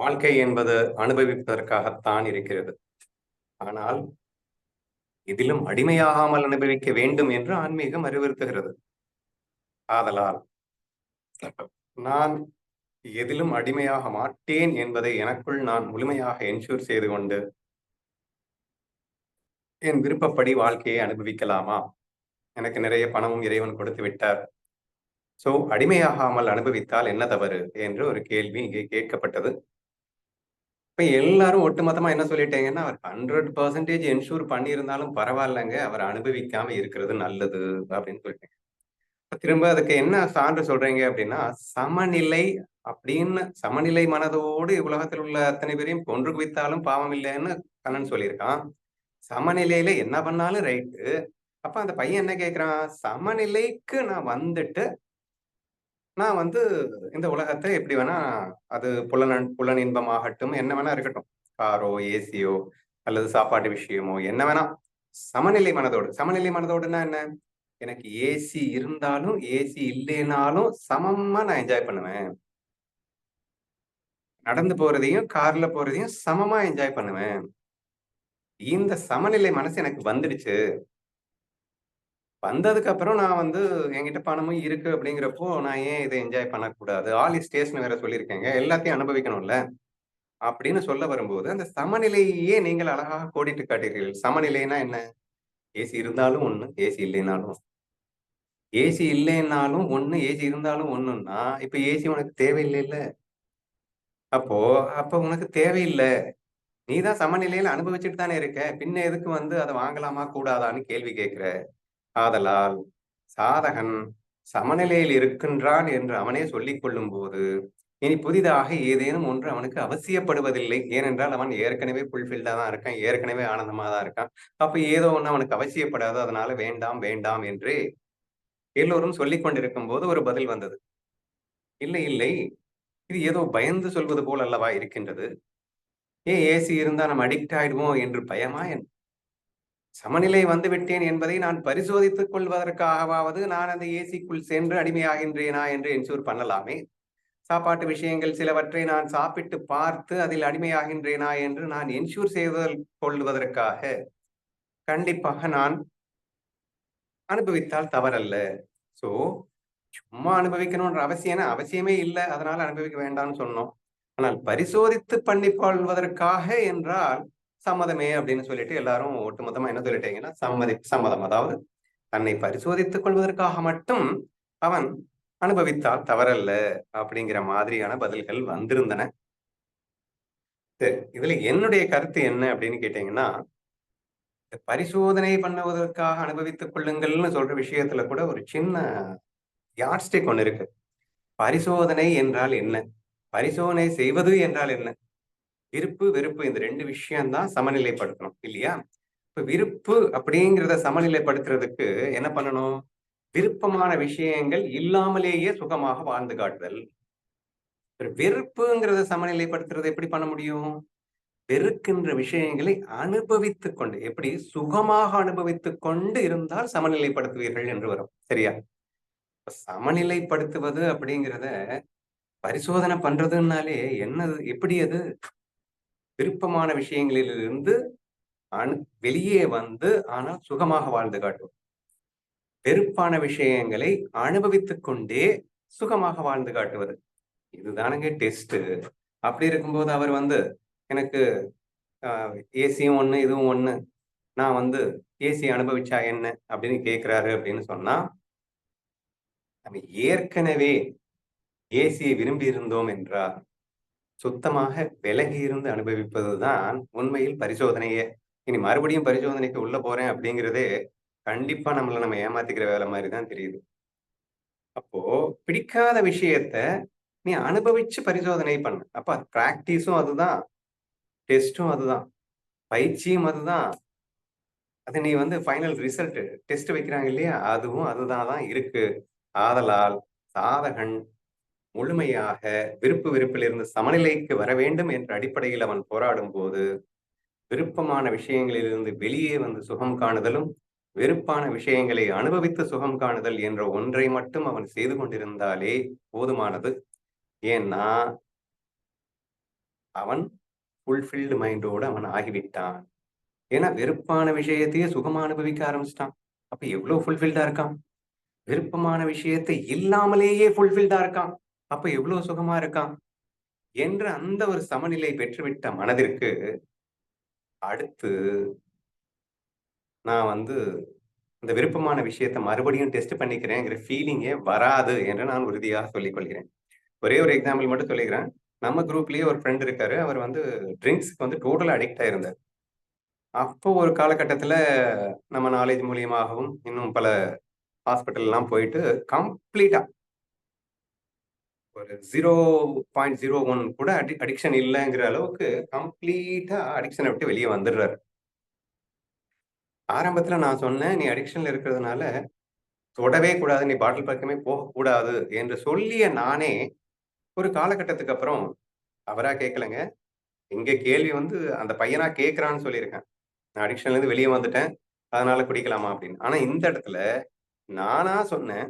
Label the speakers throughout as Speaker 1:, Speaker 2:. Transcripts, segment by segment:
Speaker 1: வாழ்க்கை என்பது அனுபவிப்பதற்காகத்தான் இருக்கிறது. ஆனால் இதிலும் அடிமையாகாமல் அனுபவிக்க வேண்டும் என்று ஆன்மீகம் அறிவுறுத்துகிறது. ஆதலால் நான் எதிலும் அடிமையாக மாட்டேன் என்பதை எனக்குள் நான் முழுமையாக என்ஷூர் செய்து கொண்டு என் விருப்பப்படி வாழ்க்கையை அனுபவிக்கலாமா? எனக்கு நிறைய பணமும் இறைவன் கொடுத்து விட்டார். சோ அடிமையாகாமல் அனுபவித்தால் என்ன தவறு? என்று ஒரு கேள்வி இங்கே கேட்கப்பட்டது. இப்ப எல்லாரும் ஒட்டுமொத்தமா என்ன சொல்லிட்டீங்கன்னா அவர் ஹண்ட்ரட் பர்சன்டேஜ் என்ஷூர் பண்ணியிருந்தாலும் பரவாயில்லைங்க அவர் அனுபவிக்காம இருக்கிறது நல்லது அப்படின்னு சொல்லிட்டேங்க திரும்ப அதுக்கு என்ன சான்று சொல்றீங்க அப்படின்னா சமநிலை அப்படின்னு சமநிலை மனதோடு உலகத்தில் உள்ள அத்தனை பேரையும் கொன்று குவித்தாலும் பாவம் இல்லைன்னு கண்ணன் சொல்லியிருக்கான். சமநிலையில என்ன பண்ணாலும் ரைட்டு அப்ப அந்த பையன் என்ன கேக்குறான்? சமநிலைக்கு நான் வந்துட்டு நான் வந்து இந்த உலகத்தை எப்படி வேணா அது புலன் புலன் இன்பமாகட்டும் என்ன வேணா இருக்கட்டும். காரோ ஏசியோ அல்லது சாப்பாட்டு விஷயமோ என்ன வேணா. சமநிலை மனதோடு. சமநிலை மனதோடுன்னா என்ன? எனக்கு ஏசி இருந்தாலும் ஏசி இல்லைனாலும் சமமா நான் என்ஜாய் பண்ணுவேன். நடந்து போறதையும் கார்ல போறதையும் சமமா என்ஜாய் பண்ணுவேன். இந்த சமநிலை மனசு எனக்கு வந்துடுச்சு. வந்ததுக்கு அப்புறம் நான் வந்து என்கிட்ட பணமும் இருக்கு அப்படிங்கிறப்போ நான் ஏன் இதை என்ஜாய் பண்ணக்கூடாது? ஆல் ஸ்டேஷன் வேற சொல்லியிருக்கேங்க. எல்லாத்தையும் அனுபவிக்கணும்ல? அப்படின்னு சொல்ல வரும்போது அந்த சமநிலையே நீங்கள் அழகாக கோடிட்டு காட்டீர்கள் சமநிலைனா என்ன? ஏசி இருந்தாலும் ஒண்ணு ஏசி இல்லைனாலும். ஏசி இல்லைன்னாலும் ஒண்ணு ஏசி இருந்தாலும் ஒண்ணுன்னா இப்ப ஏசி உனக்கு தேவையில்லை இல்ல அப்போ அப்ப உனக்கு தேவையில்லை. நீ தான் சமநிலையில அனுபவிச்சுட்டு தானே இருக்க. பின்ன எதுக்கு வந்து அதை வாங்கலாமா கூடாதான்னு கேள்வி கேட்குற ஆதலால் சாதகன் சமநிலையில் இருக்கின்றான் என்று அவனே சொல்லிக் கொள்ளும் போது இனி புதிதாக ஏதேனும் ஒன்று அவனுக்கு அவசியப்படுவதில்லை. ஏனென்றால் அவன் ஏற்கனவே ஃபுல்ஃபில்டா தான் இருக்கான் ஏற்கனவே ஆனந்தமா தான் இருக்கான். அப்ப ஏதோ ஒண்ணு அவனுக்கு அவசியப்படாது அதனால வேண்டாம் வேண்டாம் என்று எல்லோரும் சொல்லிக் கொண்டிருக்கும் போது ஒரு பதில் வந்தது. இல்லை இல்லை இது ஏதோ பயந்து சொல்வது போல் அல்லவா இருக்கின்றது? ஏன் ஏசி இருந்தா நம்ம அடிக்ட் ஆயிடுவோம் என்று பயமா சமநிலை வந்து விட்டேன் என்பதை நான் பரிசோதித்துக் கொள்வதற்காகவாவது நான் அந்த ஏசிக்குள் சென்று அடிமையாகின்றேனா என்று என்ஷூர் பண்ணலாமே. சாப்பாட்டு விஷயங்கள் சிலவற்றை நான் சாப்பிட்டு பார்த்து அதில் அடிமையாகின்றேனா என்று நான் என்ஷூர் செய்து கொள்வதற்காக. கண்டிப்பாக நான் அனுபவித்தால் தவறல்ல. சோ சும்மா அனுபவிக்கணும்ன்ற அவசியம் அவசியமே இல்லை. அதனால அனுபவிக்க வேண்டாம்னு சொன்னோம். ஆனால் பரிசோதித்து பண்ணி கொள்வதற்காக என்றால் சம்மதமே அப்படின்னு சொல்லிட்டு எல்லாரும் ஒட்டுமொத்தமா என்ன சொல்லிட்டீங்கன்னா சம்மதி சம்மதம். அதாவது தன்னை பரிசோதித்துக் கொள்வதற்காக மட்டும் அவன் அனுபவித்தால் தவறல்ல அப்படிங்கிற மாதிரியான பதில்கள் வந்திருந்தன. சரி இதுல என்னுடைய கருத்து என்ன அப்படின்னு கேட்டீங்கன்னா பரிசோதனை பண்ணுவதற்காக அனுபவித்துக் கொள்ளுங்கள்னு சொல்ற விஷயத்துல கூட ஒரு சின்ன யார்ஸ்டிக் ஒன்று இருக்கு. பரிசோதனை என்றால் என்ன? பரிசோதனை செய்வது என்றால் என்ன? விருப்பு வெறுப்பு இந்த ரெண்டு விஷயம்தான் சமநிலைப்படுத்தணும் இல்லையா? இப்ப விருப்பு அப்படிங்கிறத சமநிலைப்படுத்துறதுக்கு என்ன பண்ணணும்? விருப்பமான விஷயங்கள் இல்லாமலேயே சுகமாக வாழ்ந்து காட்டுதல். வெறுப்புங்கிறத சமநிலைப்படுத்துறது எப்படி பண்ண முடியும்? வெறுக்கின்ற விஷயங்களை அனுபவித்துக் கொண்டு எப்படி சுகமாக அனுபவித்துக் கொண்டு இருந்தால் சமநிலைப்படுத்துவீர்கள் என்று வரும் சரியா? சமநிலைப்படுத்துவது அப்படிங்கிறத பரிசோதனை பண்றதுனாலே என்னது எப்படி அது? விருப்பமான விஷயங்களிலிருந்து அனு வெளியே வந்து ஆனால் சுகமாக வாழ்ந்து காட்டும். வெறுப்பான விஷயங்களை அனுபவித்துக் கொண்டே சுகமாக வாழ்ந்து காட்டுவது. இதுதானுங்க டெஸ்ட் அப்படி இருக்கும்போது அவர் வந்து எனக்கு ஏசியும் ஒண்ணு இதுவும் ஒண்ணு. நான் வந்து ஏசி அனுபவிச்சா என்ன? அப்படின்னு கேட்கிறாரு அப்படின்னு சொன்னா நம்ம ஏற்கனவே ஏசியை விரும்பி இருந்தோம் என்றால் சுத்தமாக விலகி இருந்து அனுபவிப்பது தான் உண்மையில் பரிசோதனையே. இனி மறுபடியும் பரிசோதனைக்கு உள்ள போறேன் அப்படிங்கிறதே கண்டிப்பா நம்மளை நம்ம ஏமாத்திக்கிற வேலை மாதிரி தான் தெரியுது. அப்போ பிடிக்காத விஷயத்த நீ அனுபவிச்சு பரிசோதனை பண்ண. அப்ப பிராக்டிஸும் அதுதான். டெஸ்டும் அதுதான். பயிற்சியும் அதுதான். அது நீ வந்து ஃபைனல் ரிசல்ட் டெஸ்ட் வைக்கிறாங்க இல்லையா? அதுவும் அதுதான் தான் இருக்கு. ஆதலால் சாதகன் முழுமையாக விருப்பு விருப்பிலிருந்து சமநிலைக்கு வர வேண்டும் என்ற அடிப்படையில் அவன் போராடும் போது விருப்பமான விஷயங்களிலிருந்து வெளியே வந்து சுகம் காணுதலும் வெறுப்பான விஷயங்களை அனுபவித்து சுகம் காணுதல் என்ற ஒன்றை மட்டும் அவன் செய்து கொண்டிருந்தாலே போதுமானது ஏன்னா அவன் ஃபுல்ஃபில்டு மைண்டோட அவன் ஆகிவிட்டான். ஏன்னா, வெறுப்பான விஷயத்தையே சுகமா அனுபவிக்க ஆரம்பிச்சிட்டான் அப்ப எவ்வளவு ஃபுல்ஃபில்டா இருக்கான்? விருப்பமான விஷயத்தை இல்லாமலேயே ஃபுல்ஃபில்டா இருக்கான். அப்ப எவ்வளவு சுகமா இருக்கான்? என்ற அந்த ஒரு சமநிலை பெற்றுவிட்ட மனதிற்கு அடுத்து நான் வந்து இந்த விருப்பமான விஷயத்த மறுபடியும் டெஸ்ட் பண்ணிக்கிறேங்கிற ஃபீலிங்கே வராது என்று நான் உறுதியாக சொல்லிக் கொள்கிறேன். ஒரே ஒரு எக்ஸாம்பிள் மட்டும் சொல்லிக்கிறேன். நம்ம குரூப்லயே ஒரு ஃப்ரெண்ட் இருக்காரு. அவர் வந்து ட்ரிங்க்ஸ்க்கு வந்து டோட்டலா அடிக்ட் ஆயிருந்தார். அப்போ ஒரு காலகட்டத்தில் நம்ம நாலேஜ் மூலியமாகவும், இன்னும் பல ஹாஸ்பிட்டல்லாம் போயிட்டு கம்ப்ளீட்டா ஒரு 0.01 கூட அடி அடிக்ஷன் இல்லைங்கிற அளவுக்கு கம்ப்ளீட்டா அடிக்ஷனை விட்டு வெளியே வந்துடுறாரு. ஆரம்பத்துல நான் சொன்னேன், "நீ அடிக்ஷன்ல இருக்கிறதுனால தொடவே கூடாது. நீ பாட்டில் பக்கமே போகக்கூடாது" என்று சொல்லிய நானே, ஒரு காலகட்டத்துக்கு அப்புறம் அவரா கேட்கலங்க. எங்க கேள்வி வந்து அந்த பையனா கேட்கிறான்னு சொல்லியிருக்கேன். "நான் அடிக்ஷன்ல இருந்து வெளிய வந்துட்டேன். அதனால குடிக்கலாமா?" அப்படின்னு. ஆனா இந்த இடத்துல நானா சொன்னேன்.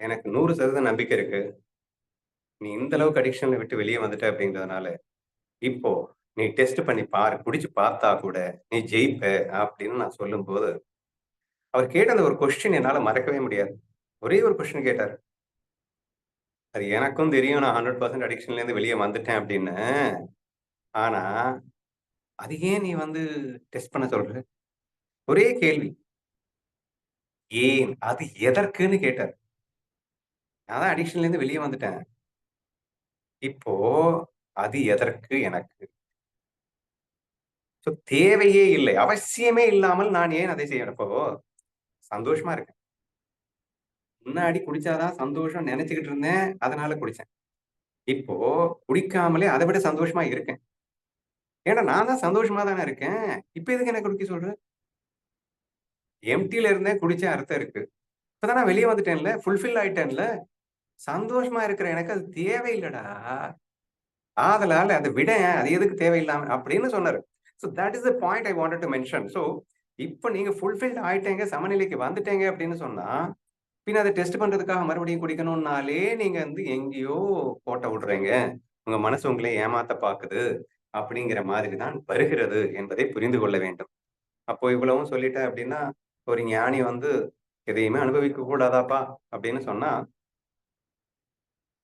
Speaker 1: எனக்கு 100% நம்பிக்கை இருக்கு. நீ இந்த அளவுக்கு அடிக்ஷன்ல விட்டு வெளியே வந்துட்ட அப்படிங்கிறதுனால, இப்போ நீ டெஸ்ட் பண்ணி பாரு. குடிச்சு பார்த்தா கூட நீ ஜெயிப்ப அப்படின்னு நான் சொல்லும்போது, அவர் கேட்ட அந்த ஒரு கொஸ்டின் என்னால மறக்கவே முடியாது. ஒரே ஒரு கொஸ்டின் கேட்டாரு. அது எனக்கும் தெரியும் நான் 100% அடிக்ஷன்லேருந்து வெளியே வந்துட்டேன் அப்படின்னு. ஆனா, அது ஏன் நீ வந்து டெஸ்ட் பண்ண சொல்ற? ஒரே கேள்வி. ஏன்? அது எதற்குன்னு கேட்டாரு. நான் தான் அடிக்ஷன்லேருந்து வெளிய வந்துட்டேன். இப்போ அது எதற்கு எனக்கு? ஸோ தேவையே இல்லை. அவசியமே இல்லாமல் நான் ஏன் அதை செய்யணும்? இப்போ சந்தோஷமா இருக்கேன். முன்னாடி குடிச்சா தான் சந்தோஷம் நெனச்சுக்கிட்டு இருந்தேன். அதனால குடிச்சேன். இப்போ குடிக்காமலே அத விட சந்தோஷமா இருக்கேன். ஏன்னா நான் தான் சந்தோஷமா தானே இருக்கேன். இப்ப எதுக்கு என்ன குடிக்க சொல்ற? எம்ப்டில இருந்தேன் குடிச்சேன் அர்த்தம் இருக்கு. இப்ப தான் நான் வெளிய வந்துட்டேன்ல. ஃபுல்ஃபில் ஆயிட்டேன்ல. சந்தோஷமா இருக்கிற எனக்கு அது தேவையில்லடா. ஆதலால அதை விட அது எதுக்கு தேவையில்லாம அப்படின்னு சொன்னாரு. So that is the point I wanted to mention. So இப்ப நீங்க ஃபுல்ஃபில்ட் ஆயிட்டேங்க, சமநிலைக்கு வந்துட்டேங்க அப்படின்னு சொன்னா, பின்ன அத டெஸ்ட் பண்றதுக்காக மறுபடியும் குடிக்கணும்னாலே நீங்க வந்து எங்கேயோ போட்ட விடுறீங்க. உங்க மனசு உங்களை ஏமாத்த பாக்குது. அப்படிங்கிற மாதிரி தான் வருகிறது என்பதை புரிந்து கொள்ள வேண்டும். அப்போ இவ்வளவும் சொல்லிட்டேன் அப்படின்னா, ஒரு ஞானி வந்து எதையுமே அனுபவிக்க கூடாதாப்பா அப்படின்னு சொன்னா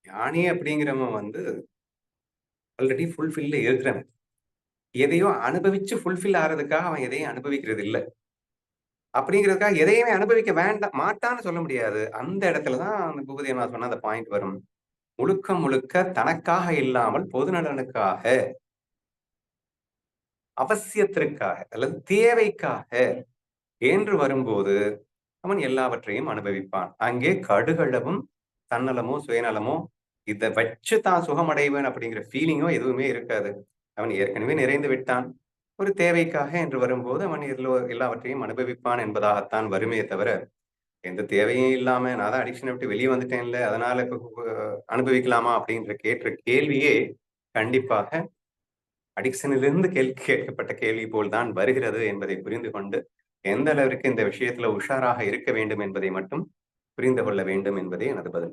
Speaker 1: ஞானி அப்படிங்கிறவன் வந்து ஆல்ரெடி ஃபுல்ஃபில்ல இருக்கிறவன். எதையோ அனுபவிச்சு ஃபுல்ஃபில் ஆறதுக்காக அவன் எதையும் அனுபவிக்கிறது இல்ல. அப்படிங்கிறதுக்காக எதையுமே அனுபவிக்க வேண்டாம் மாட்டான்னு சொல்ல முடியாது. அந்த இடத்துல தான் அந்த பூபதி அண்ணா சொன்ன அந்த பாயிண்ட் வரும். முழுக்க முழுக்க தனக்காக இல்லாமல் பொது நலனுக்காக அவசியத்திற்காக அல்லது தேவைக்காக என்று வரும்போது, அவன் எல்லாவற்றையும் அனுபவிப்பான். அங்கே கடுகளவும் தன்னலமோ, சுயநலமோ இதை வச்சு தான் சுகமடைவேன் அப்படிங்கிற ஃபீலிங்கோ எதுவுமே இருக்காது. அவன் ஏற்கனவே நிறைந்து விட்டான். ஒரு தேவைக்காக என்று வரும்போது அவன் எல்லோ எல்லாவற்றையும் அனுபவிப்பான் என்பதாகத்தான் வருமே தவிர, எந்த தேவையும் இல்லாம நான் தான் அடிக்ஷனை விட்டு வெளியே வந்துட்டேன்ல, அதனால இப்போ அனுபவிக்கலாமா அப்படின்ற கேட்ட கேள்வியே கண்டிப்பாக அடிக்ஷனிலிருந்து கேள் கேட்கப்பட்ட கேள்வி போல் தான் வருகிறது என்பதை புரிந்து கொண்டு, எந்த அளவிற்கு இந்த விஷயத்துல உஷாராக இருக்க வேண்டும் என்பதை மட்டும் புரிந்து கொள்ள வேண்டும் என்பதே எனது பதில்.